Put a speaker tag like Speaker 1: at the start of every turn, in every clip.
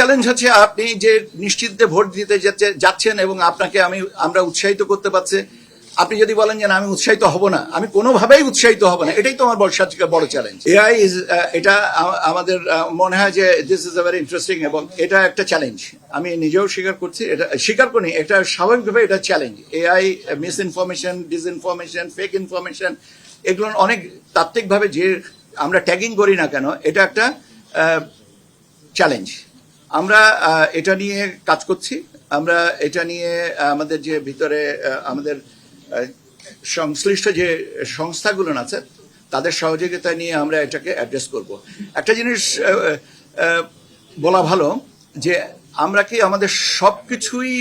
Speaker 1: Challenge হচ্ছে আপনি যে নিশ্চিন্তে ভোট দিতে যাচ্ছে- যাচ্ছেন এবং আপনাকে আমি, আমরা উৎসাহিত করতে পারছি। আপনি যদি বলেন যে আমি উৎসাহিত হব না, আমি কোনোভাবেই উৎসাহিত হব না, এটাই তো আমার বড় বড় চ্যালেঞ্জ এআই ইজ এটা আমাদের মনে হয় যে this is a very interesting এবং এটা একটা চ্যালেঞ্জ আমি নিজেও স্বীকার করছি, এটা, স্বীকার করি এটা স্বাভাবিকভাবে এটা challenge AI misinformation disinformation fake information এগুলো অনেক তাত্ত্বিকভাবে যে আমরা ট্যাগিং করি না কেন, এটা একটা চ্যালেঞ্জ আমরা এটা নিয়ে কাজ করছি। আমরা এটা নিয়ে আমাদের যে ভিতরে আমাদের সংশ্লিষ্ট যে সংস্থাগুলো আছে, তাদের সহযোগিতা নিয়ে আমরা এটাকে অ্যাড্রেস করব। একটা জিনিস বলা ভালো যে আমরা কি আমাদের সব কিছুই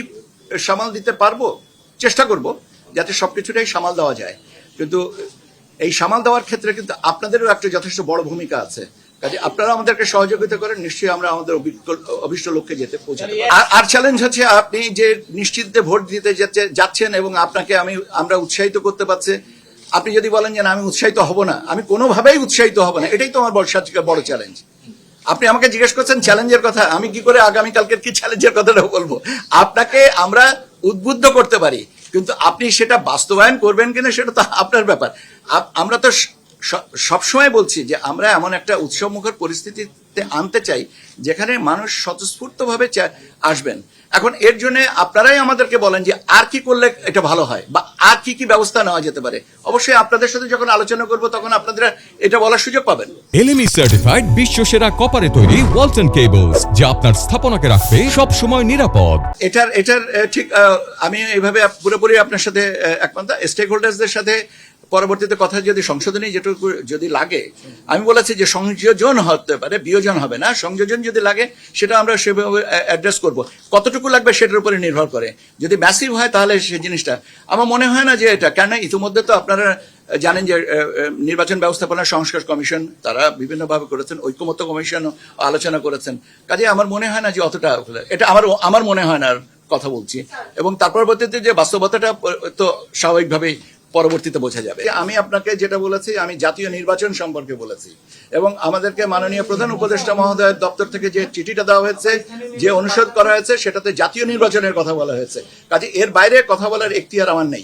Speaker 1: সামাল দিতে পারব? চেষ্টা করব যাতে সব কিছুটাই সামাল দেওয়া যায়। কিন্তু এই সামাল দেওয়ার ক্ষেত্রে কিন্তু আপনাদেরও একটা যথেষ্ট বড় ভূমিকা আছে। কাজে আপনারা আমাদেরকে সহযোগিতা করেন নিশ্চয়ই আমরা আমাদের অভিষ্ট লক্ষ্যে যেতে পৌঁছাতে আর- চ্যালেঞ্জ হচ্ছে আপনি যে নিশ্চিন্তে ভোট দিতে যাচ্ছেন এবং আপনাকে আমি আমরা উৎসাহিত করতে পারছি। আপনি যদি বলেন যে না আমি উৎসাহিত হব না আমি কোনোভাবেই উৎসাহিত হব না এটাই তো আমার বড় সবচেয়ে বড় চ্যালেঞ্জ আপনি আমাকে জিজ্ঞেস করছেন চ্যালেঞ্জের কথা আমি কি করে আগামীকালকের কি চ্যালেঞ্জের কথাটা বলব? আপনাকে আমরা উদ্বুদ্ধ করতে পারি কিন্তু আপনি সেটা বাস্তবায়ন করবেন কিনা সেটা তো আপনার ব্যাপার। আমরা তো সবসময় বলছি যে আমরা এমন একটা উৎসবমুখর পরিস্থিতিতে আনতে চাই যেখানে মানুষ স্বতঃস্ফূর্তভাবে আসবেন। এখন এর জন্য আপনারাই আমাদেরকে বলেন যে আর কি করলে এটা ভালো হয় বা আর কি কি ব্যবস্থা নেওয়া যেতে পারে। অবশ্যই আপনাদের সাথে যখন আলোচনা করব তখন আপনারা এটা বলার সুযোগ পাবেন।
Speaker 2: এলএমই সার্টিফাইড বিশ্ব সেরা কপারে তৈরি ওয়ালটন কেবলস যা আপনার স্থাপনাকে রাখবে সব সময় নিরাপদ।
Speaker 1: এটার এটার ঠিক আমি এইভাবে পুরোপুরি আপনার সাথে আহ, একমত। স্টেক হোল্ডার্সদের সাথে পরবর্তীতে কথা যদি সংশোধনী যেটুকু যদি লাগে আমি বলেছি যে সংযোজন হতে পারে বিয়োজন হবে না। সংযোজন যদি লাগে সেটা আমরা সেভাবে অ্যাড্রেস করব। কতটুকু লাগবে সেটার উপরে নির্ভর করে। যদি ম্যাসিভ হয় তাহলে সেই জিনিসটা। আমার মনে হয় না যে এটা কেন ইতিমধ্যে তো আপনারা জানেন যে নির্বাচন ব্যবস্থাপনা সংস্কার কমিশন, তারা বিভিন্নভাবে করেছেন, ঐক্যমত্য কমিশন আলোচনা করেছেন। কাজে আমার মনে হয় না যে অতটা এটা আমার আমার মনে হয় না কথা বলছি। এবং তার পরবর্তীতে যে বাস্তবতাটা তো স্বাভাবিকভাবেই পরবর্তীতে বোঝা যাবে। আমি আপনাকে যেটা বলেছি, আমি জাতীয় নির্বাচন সম্পর্কে বলেছি। এবং আমাদেরকে মাননীয় প্রধান উপদেষ্টা মহোদয়ের দপ্তর থেকে যে চিঠিটা দেওয়া হয়েছে, যে অনুষদ করা হয়েছে, সেটাতে জাতীয় নির্বাচনের কথা বলা হয়েছে। কাজে এর বাইরে কথা বলার এখতিয়ার আমার নেই।